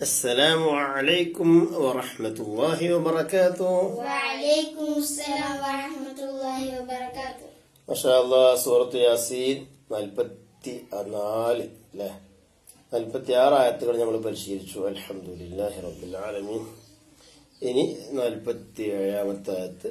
السلام عليكم ورحمة الله وبركاته وعليكم السلام ورحمة الله وبركاته ما شاء الله സൂറത്ത് യാസീൻ നാൽപ്പത്തി നാല് അല്ലേ നാൽപ്പത്തി ആറ് ആയത്തുകൾ നമ്മൾ പരിശീലിച്ചു അലഹമുല്ലാഹി റബ്ബിൽ ആലമീൻ ഇനി നാൽപ്പത്തി ഏഴാമത്തെ ആയത്ത്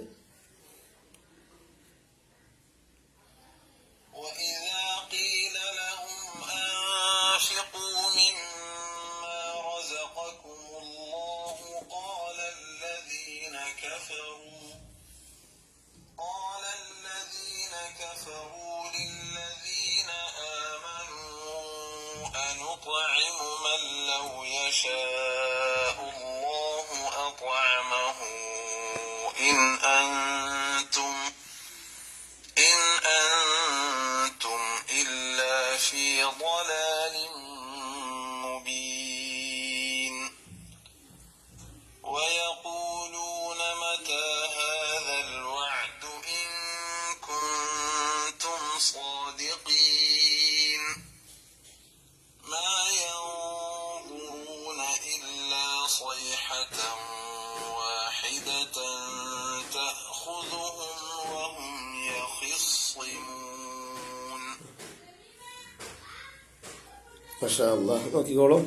أنطعم من لو يشاء الله أطعمه إن أنتم تأخذهم وهم يخصمون മഷാ അള്ളാഹ് നോക്കിക്കോളൂ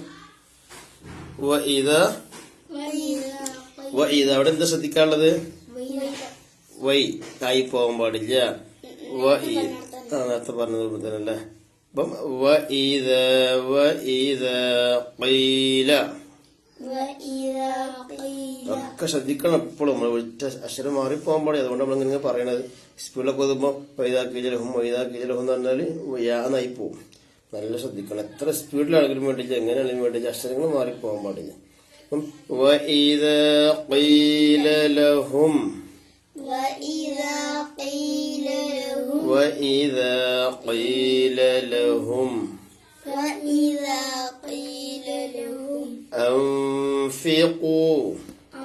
വ ഇത وإذا വ ഇത അവിടെ എന്താ ശ്രദ്ധിക്കാനുള്ളത് قيل വൈ ആയി പോകാൻ പാടില്ല വ ഈ ആ നേരത്തെ പറഞ്ഞത് പോലെ തന്നെ അല്ലേ അപ്പം വ ഇത വ ഇത ഖീല وإذا قيل ഒക്കെ ശ്രദ്ധിക്കണം എപ്പോഴും നമ്മൾ വിളിച്ച അക്ഷരം മാറിപ്പോകാൻ പാടില്ല അതുകൊണ്ട് നമ്മൾ ഇങ്ങനെ പറയണത് സ്പീഡിലൊക്കെ ഓതുമ്പോൾ വൈതാക്കിലഹും വൈതാക്കിലഹും എന്ന് പറഞ്ഞാൽ യാന്നായി പോകും നല്ല ശ്രദ്ധിക്കണം എത്ര സ്പീഡിലാണെങ്കിലും വേണ്ടില്ല എങ്ങനെയാണെങ്കിലും വേണ്ടില്ല അക്ഷരങ്ങൾ മാറിപ്പോകാൻ പാടില്ല അപ്പം വഇദാ ഖീല ലഹും وإذا قيل لهم وإذا أنفقوا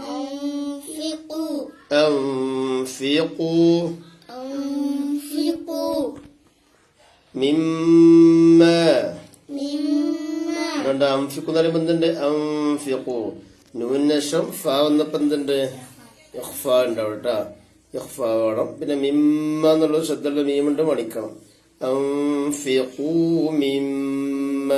أنفقوا أنفقوا أنفقوا مما مما രണ്ട് അംഫിക്കു എന്ന് പറയുമ്പോൾ എന്തുണ്ട് അംഫിക്കു നൂനശം ഫ വന്നപ്പോ എന്തുണ്ട് ഇഖ്ഫ ഉണ്ടാവും കേട്ടാ ഇഖ്ഫ വേണം പിന്നെ മിമ്മ എന്നുള്ള ശ്രദ്ധയുള്ള മീമുണ്ട് മണിക്കണം അംഫിഖു മിമ്മ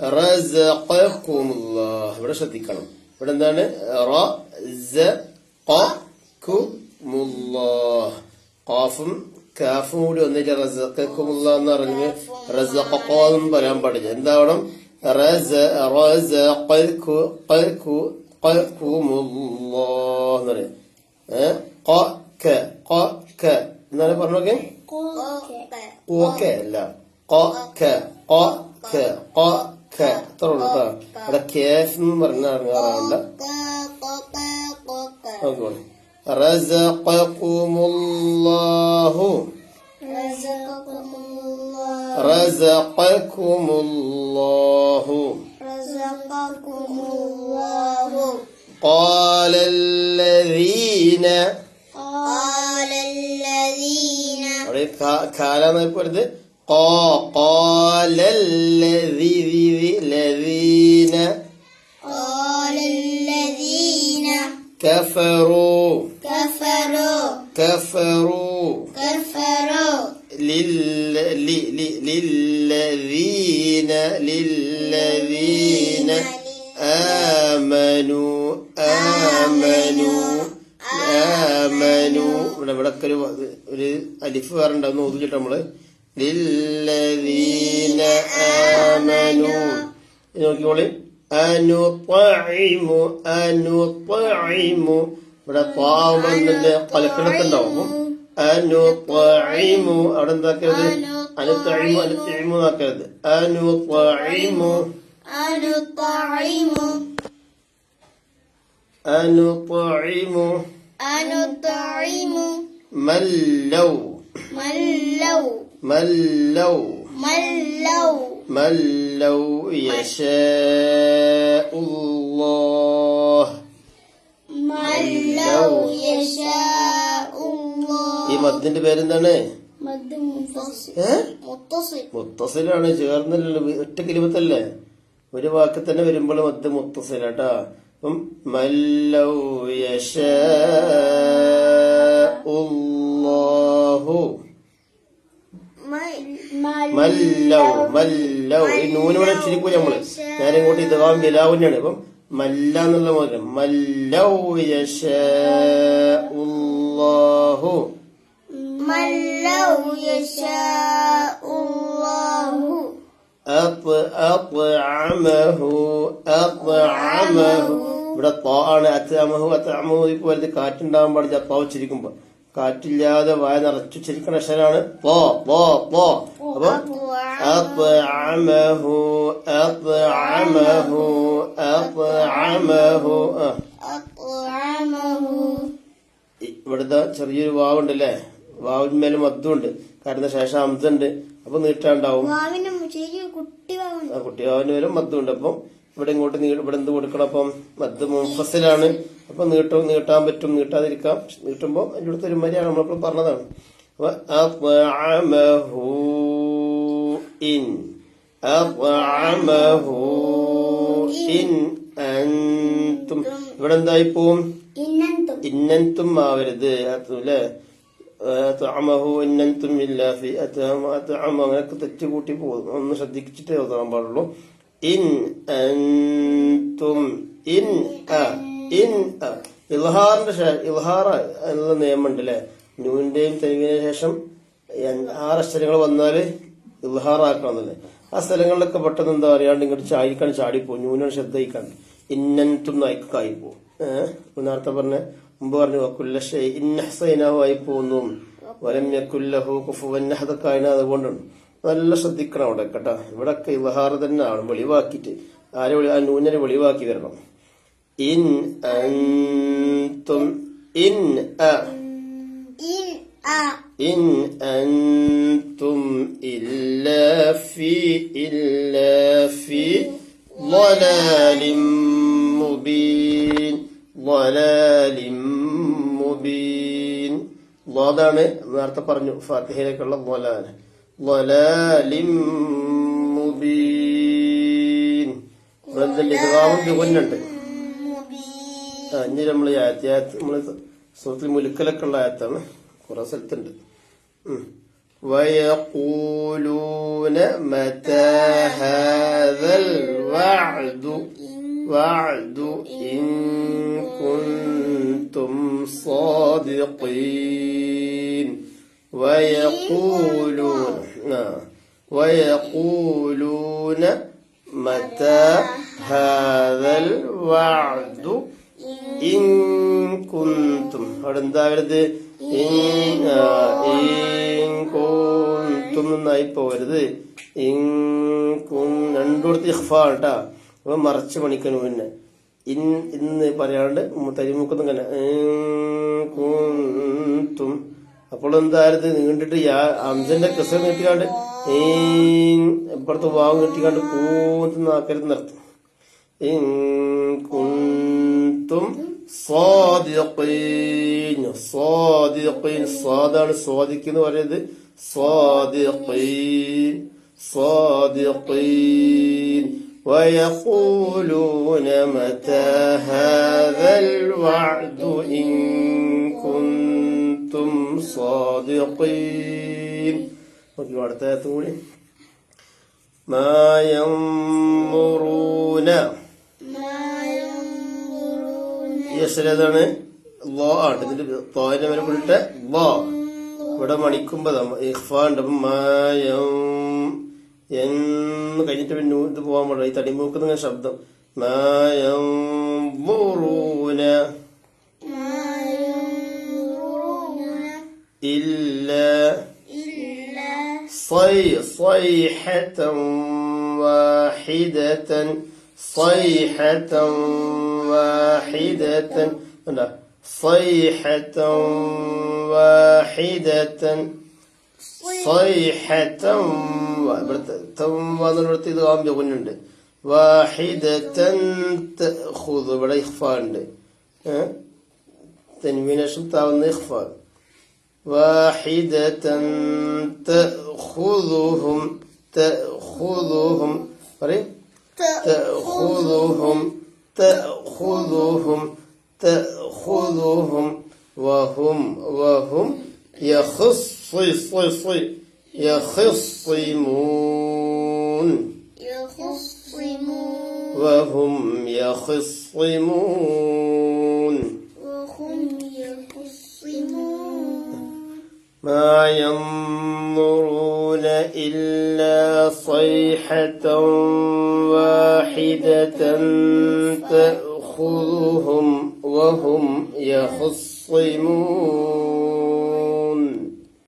റസഖക്കുമുല്ലാഹ് ഇവിടെ ശ്രദ്ധിക്കണം. ഇവിടെ എന്താണ്? റസഖക്കുമുല്ലാഹ് ഖാഫും കാഫും കൂടി ഒന്നിച്ച് റസഖക്കുമുല്ല എന്ന് പറഞ്ഞ് റസഖഖോന്നും പറയാൻ പാടില്ല. എന്താവണം? റസ റസഖക്കു ഖൽക്കു ഖൽക്കുമുല്ലാഹ് എന്ന് പറയും. ഏഹ് ഖ ക ഖ ക എന്നാണ് പറഞ്ഞോക്കെ ഓക്കെ അല്ല. ഖ ക ഖ ക ഖ ക അത്ര ഉള്ളൂ കേട്ടോ ഇവിടെ കേഫ് എന്ന് പറഞ്ഞ ഇറങ്ങാറാണ്ട് നോക്കിക്കോളെ റസഖക്കുമുല്ലാഹു رزقكم الله റസഖക്കുമുല്ലാഹു رزقكم الله قال الذين قال الذين അവിടെ കാലാന്ന് പോരുത് قال الذي- الذين قال الذين كفروا كفروا كفروا كفروا لل لي- لي- للذين للذين آمنوا آمنوا آمنوا ഇവിടെ ഇവിടെ ഒക്കെ ഒരു ഒരു അലിഫ് വേറുണ്ടാവും ഓതിച്ചിട്ട് നമ്മള് للذين آمنوا ഇത് നോക്കിക്കോളി അനുപഴിമു അനുപഴിമു ഇവിടെ പാവുമ്പോ പലക്കിടത്തുണ്ടാവും അനുപഴിമു അവിടെ എന്താക്കരുത് അനുത്തഴിമു അനുത്തഴിമു എന്നാക്കരുത് അനുപഴിമു أنطعم അനുപഴിമു أنطعم മല്ലൗ من لو മല്ലൗ من لو മല്ലൗ يشاء الله من لو يشاء ഈ الله മദ്ദിന്റെ പേരെന്താണ് مد منفصل ഏ متصل മുത്തസിലാണ് ചേർന്നല്ലോ ഒറ്റ കിലിമത്തല്ലേ ഒരു വാക്ക് തന്നെ വരുമ്പോൾ മത്ത് മുത്തസില കേട്ടാ അപ്പം മല്ലൗ മല്ലഹു മല്ലൗ മല്ലൗ. ഇങ്ങോട്ട് മല്ല എന്നുള്ള മോദനം മല്ലൗ ഉള്ളാഹു. മല്ലൗ യശ ഉള്ളാഹു. അത്അമഹു അത്അമഹു ഇവിടെ താ ആണ്. അത്അമഹു അത്അമഹു പോലെ കാറ്റുണ്ടാവാൻ പാടില്ല. താ വെച്ചിരിക്കുമ്പോ കാറ്റില്ലാതെ വായ നിറച്ചു ശരിക്കും അക്ഷരാണ് പോ പോ പോ. അപ്പൊ അത്അമഹു അത്അമഹു അത്അമഹു ഇവിടുത്തെ ചെറിയൊരു വാവുണ്ടല്ലേ? വാവിന്മേലും മദ്ദുണ്ട്. കാരണം ശേഷം അംസുണ്ട്. അപ്പൊ നീട്ടാണ്ടാവും. കുട്ടി വാവിന് വരും മദ്ദുണ്ട്. അപ്പം ഇവിടെ ഇങ്ങോട്ട് നീ ഇവിടെ എന്ത് കൊടുക്കണം? അപ്പം മദ് മുഫസിലാണ് അപ്പൊ നീട്ടും നീട്ടാൻ പറ്റും നീട്ടാതിരിക്കാം. നീട്ടുമ്പോൾ അതിന്റെ അടുത്ത് ഒരു മര്യാദ നമ്മളിപ്പോൾ പറഞ്ഞതാണ്. ഇൻ. ഇൻ ഇവിടെ എന്തായി പോവും ഇന്നന്തും ആവരുത്. അല്ലേ? ഇന്നന്തും ഇല്ല അങ്ങനെയൊക്കെ തെറ്റ് കൂട്ടി പോകും. ഒന്ന് ശ്രദ്ധിച്ചിട്ടേ ഓതാൻ പാടുള്ളൂ. ഇൻ അൻതും ഇൻ അ ഇൻ അ ഇൽഹാറിന്റെ ഇൽഹാർ എന്നുള്ള നിയമമുണ്ട് അല്ലെ നൂന്റെയും തെരുവിന് ശേഷം ആറ് അക്ഷരങ്ങൾ വന്നാൽ ഇൽഹാറാക്കണമെന്നല്ലേ ആ സ്ഥലങ്ങളിലൊക്കെ പെട്ടെന്ന് എന്താ പറയാണ്ട് ഇങ്ങോട്ട് ചാടിക്കാണ് ചാടിപ്പോവും. ന്യൂനാണ് ശ്രദ്ധയിക്കാണ്ട് ഇന്നൻതും നായിക്കായിപ്പോ ഏഹ് നേരത്തെ പറഞ്ഞ മുമ്പ് പറഞ്ഞു വക്കുല്ല ഷൈ ഇന്നഹ്സൈനാഹു ആയി പോകുന്നു വലം യക്കുല്ലഹു കുഫുവന്നഹതൊക്കെ അതിന് അതുകൊണ്ടാണ് നല്ല ശ്രദ്ധിക്കണം അവിടെ കേട്ടാ ഇവിടൊക്കെ ഇവഹാറ് തന്നെ ആണ് വെളിവാക്കിയിട്ട് ആരെ വെളി- ആ നൂനരെ വെളിവാക്കി വരണം ഇൻ അൻതും ഇൻ അ ഇൻ അ إن أنتم إلا في إلا في ضلال مبين ضلال مبين ضلال നേരത്തെ പറഞ്ഞു ഫാത്തിഹയിലേക്കുള്ള ضلال ضلال مبين ബന്ധന്റെ ഇതാവും ദുബന്നുണ്ട് മുബീൻ ആ ഇനി നമ്മൾ നമ്മള് സുഹൃത്തിൽ മുലുക്കലൊക്കെ ഉള്ള ആയത്താണ് കുറെ സ്ഥലത്തുണ്ട് ഉം. ويقولون متى هذا الوعد وعد إن كنتم صادقين ويقولون آه. ويقولون متى هذا الوعد ഇൻ കുന്തും അവിടെ എന്താ വരുന്നത് ഇൻ ആ, ഇൻ കുന്തും എന്നായി പോകരുത് ഇൻ കുൻ രണ്ടിടത്ത് ഇഹ്ഫ കേട്ടാ അപ്പൊ മറച്ച് പണിക്കണം പിന്നെ ഇൻ ഇന്ന് പറയാണ്ട് തരിമുക്കുന്ന ഇങ്ങനെ ഇൻ കുന്തും അപ്പോൾ എന്തായത് നീണ്ടിട്ട് യാ അംസന്റെ കൃസ നീട്ടിക്കാണ്ട് ഈൻ ഇപ്പുറത്ത് വാവ് നീട്ടിക്കാണ്ട് കൂത്തുന്നാക്കരുത് നിർത്തും إن كنتم صادقين صادقين صادق صادق എന്ന് പറയുന്നത് صادقين صادقين ويقولون متى هذا الوعد إن كنتم കുന്തും സാദിഖീൻ കൂടി. മായംറൂന യശ്രതാണ് ലോ ആണ്. ഇതിന്റെ തോയിനെ വരെ കൂടിയിട്ട് ലോ ഇവിടെ മണിക്കുമ്പോ ഇഖ്ഫാണ്ട് മായം കഴിഞ്ഞിട്ട് പിന്നെ ഇത് പോകാൻ പാടില്ല. ഈ തടിമൂക്കുന്ന ശബ്ദം. മായം صي صيحة واحدة صيحة واحدة لا صيحة واحدة صيحة വന്നിടത്ത് ഇത് കാമ്പ് കുഞ്ഞുണ്ട് വാഹിദത്തൻ തഖുദ് ഇവിടെ ഇഖ്ഫ ഉണ്ട് തെൻവീനേഷം താവുന്ന ഇഖ്ഫ واحدة تأخذهم تأخذهم تأخذهم تأخذهم تأخذهم وهم وهم يخصصص يخصمون. يخصمون. وهم يخصمون. ينظرون إلا صيحة واحدة تأخذهم وهم يخصمون.